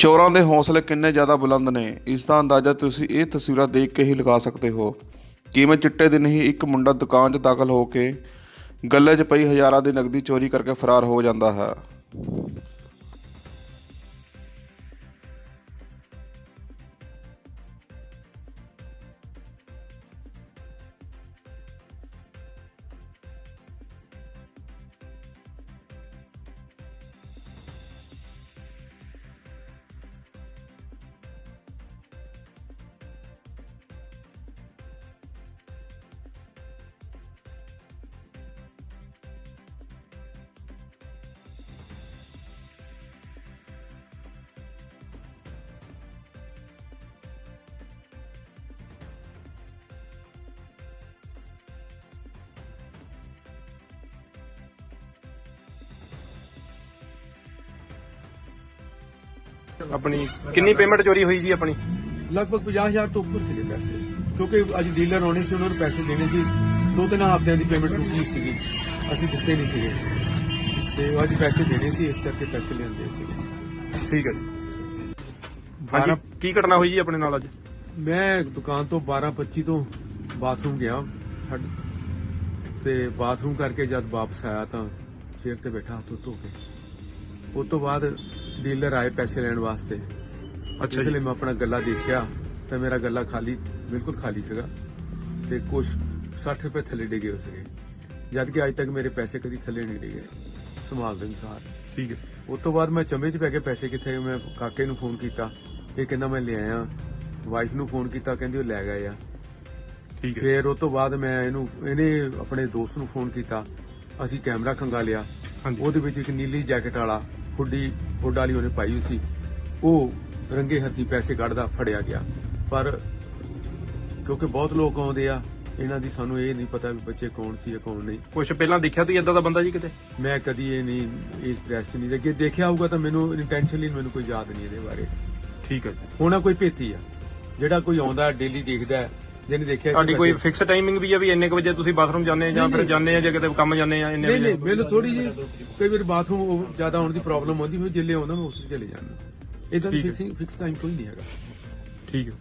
ਚੋਰਾਂ ਦੇ ਹੌਸਲੇ ਕਿੰਨੇ ਜ਼ਿਆਦਾ ਬੁਲੰਦ ਨੇ, ਇਸ ਦਾ ਅੰਦਾਜ਼ਾ ਤੁਸੀਂ ਇਹ ਤਸਵੀਰਾਂ ਦੇਖ ਕੇ ਹੀ ਲਗਾ ਸਕਦੇ ਹੋ। ਕਿਵੇਂ ਚਿੱਟੇ ਦਿਨ ਹੀ ਇੱਕ ਮੁੰਡਾ ਦੁਕਾਨ 'ਚ ਦਾਖਲ ਹੋ ਕੇ ਗੱਲੇ 'ਚ ਪਈ ਹਜ਼ਾਰਾਂ ਦੀ ਨਕਦੀ ਚੋਰੀ ਕਰਕੇ ਫਰਾਰ ਹੋ ਜਾਂਦਾ ਹੈ। ਆਪਣੀ ਕਿੰਨੀ ਪੇਮੈਂਟ ਚੋਰੀ ਹੋਈ ਜੀ ਆਪਣੀ? ਲਗਭਗ 50000 ਤੋਂ ਉੱਪਰ ਸੀਗੇ ਪੈਸੇ। ਕਿਉਂਕਿ ਅੱਜ ਡੀਲਰ ਆਉਣੇ ਸੀ ਉਹਨਾਂ ਨੂੰ ਪੈਸੇ ਦੇਣੇ ਸੀ। ਦੋ ਤਿੰਨ ਹਫ਼ਤਿਆਂ ਦੀ ਪੇਮੈਂਟ ਰੁਕੀ ਸੀਗੀ। ਅਸੀਂ ਦਿੱਤੇ ਨਹੀਂ ਸੀਗੇ। ਤੇ ਉਹ ਅੱਜ ਪੈਸੇ ਦੇਣੇ ਸੀ ਇਸ ਕਰਕੇ ਪੈਸੇ ਲੈਂਦੇ ਸੀਗੇ। ਠੀਕ ਹੈ ਜੀ। ਹਾਂਜੀ ਕੀ ਘਟਨਾ ਹੋਈ ਜੀ ਆਪਣੇ ਨਾਲ ਅੱਜ? ਮੈਂ ਦੁਕਾਨ ਤੋਂ 12:25 ਤੋਂ ਬਾਥਰੂਮ ਗਿਆ। ਛੱਡ ਤੇ ਬਾਥਰੂਮ ਕਰਕੇ ਜਦ ਵਾਪਸ ਆਇਆ ਤਾਂ ਚੇਅਰ ਤੇ ਬੈਠਾ ਹੱਥ ਧੋ ਕੇ। ਉਸ ਤੋਂ ਬਾਅਦ ਡੀਲਰ ਆਏ ਪੈਸੇ ਲੈਣ ਵਾਸਤੇ। ਅੱਛਾ ਇਸ ਲਈ ਮੈਂ ਆਪਣਾ ਗੱਲਾ ਦੇਖਿਆ ਤਾਂ ਮੇਰਾ ਗੱਲਾ ਖਾਲੀ ਬਿਲਕੁਲ ਖਾਲੀ ਸੀਗਾ ਤੇ ਕੁਝ 60 ਰੁਪਏ ਥੱਲੇ ਡਿੱਗੇ ਹੋਏ ਸੀਗੇ। ਜਦ ਕਿ ਅੱਜ ਤੱਕ ਮੇਰੇ ਪੈਸੇ ਕਦੀ ਥੱਲੇ ਨਹੀਂ ਡਿੱਗੇ। ਸੰਭਾਲ ਦੇ ਅਨੁਸਾਰ। ਠੀਕ ਹੈ। ਉਸ ਤੋਂ ਬਾਅਦ ਮੈਂ ਚੰਬੇ 'ਚ ਪੈ ਕੇ ਪੈਸੇ ਕਿੱਥੇ ਮੈਂ ਕਾਕੇ ਨੂੰ ਫੋਨ ਕੀਤਾ। ਇਹ ਕਹਿੰਦਾ ਮੈਂ ਲੈ ਆਇਆ। ਵਾਈਫ ਨੂੰ ਫੋਨ ਕੀਤਾ ਕਹਿੰਦੀ ਉਹ ਲੈ ਗਏ ਆ। ਠੀਕ ਹੈ। ਫਿਰ ਉਸ ਤੋਂ ਬਾਅਦ ਮੈਂ ਇਹਨੂੰ ਇਹਨੇ ਆਪਣੇ ਦੋਸਤ ਨੂੰ ਫੋਨ ਕੀਤਾ। ਅਸੀਂ ਕੈਮਰਾ ਖੰਗਾ ਲਿਆ ਉਹਦੇ ਵਿੱਚ ਇੱਕ ਨੀਲੀ ਜੈਕਟ ਵਾਲਾ ਹੁੱਡੀ ਹੁੱਡ ਵਾਲੀ ਉਹਨੇ ਪਾਈ ਹੋਈ ਸੀ। ਉਹ ਰੰਗੇ ਹੱਥੀ ਪੈਸੇ ਕੱਢਦਾ ਫੜਿਆ ਗਿਆ। ਪਰ ਕਿਉਂਕਿ ਬਹੁਤ ਲੋਕ ਆਉਂਦੇ ਆ ਇਹਨਾਂ ਦੀ ਸਾਨੂੰ ਇਹ ਨਹੀਂ ਪਤਾ ਵੀ ਬੱਚੇ ਕੌਣ ਸੀ ਜਾਂ ਕੌਣ ਨਹੀਂ। ਕੁਛ ਪਹਿਲਾਂ ਦੇਖਿਆ ਤੁਸੀਂ ਇਦਾਂ ਦਾ ਬੰਦਾ ਜੀ ਕਿਤੇ? ਮੈਂ ਕਦੀ ਇਹ ਨਹੀਂ ਇਸ ਪ੍ਰੈਸ ਨਹੀਂ ਦੇਖਿਆ। ਦੇਖਿਆ ਹੋਊਗਾ ਤਾਂ ਮੈਨੂੰ ਇੰਟੈਂਸ਼ਨਲੀ ਮੈਨੂੰ ਕੋਈ ਯਾਦ ਨਹੀਂ ਇਹਦੇ ਬਾਰੇ। ਠੀਕ ਹੈ ਹੋਣਾ ਕੋਈ ਭੇਤੀ ਆ। ਜਿਹੜਾ ਕੋਈ ਆਉਂਦਾ ਡੇਲੀ ਦੇਖਦਾ ਜਿਹਨੇ ਦੇਖਿਆ ਤੁਹਾਡੀ ਕੋਈ ਫਿਕਸ ਟਾਈਮਿੰਗ ਵੀ ਆ ਵੀ ਇੰਨੇ ਕੁ ਵਜੇ ਤੁਸੀਂ ਬਾਥਰੂਮ ਜਾਂਦੇ ਆ ਜਾਂ ਫਿਰ। ਜਾਂਦੇ ਆ ਜਾਂ ਕਿਤੇ ਕੰਮ ਜਾਂਦੇ ਆ ਇੰਨੇ ਨਹੀਂ ਨਹੀਂ ਵਜੇ ਮੈਨੂੰ ਥੋੜੀ ਜਿਹੀ ਕਈ ਵਾਰ ਬਾਥਰੂਮ ਜ਼ਿਆਦਾ ਆਉਣ ਦੀ ਪ੍ਰੋਬਲਮ ਆਉਂਦੀ ਫਿਰ ਜਿੱਲੇ ਆਉਂਦਾ ਮੈਂ ਉਸ ਚਲੇ ਜਾਂਦਾ ਇਦਾਂ। ਫਿਕਸਿੰਗ ਫਿਕਸ ਟਾਈਮ ਕੋਈ ਨਹੀਂ ਹੈਗਾ ਠੀਕ ਹੈ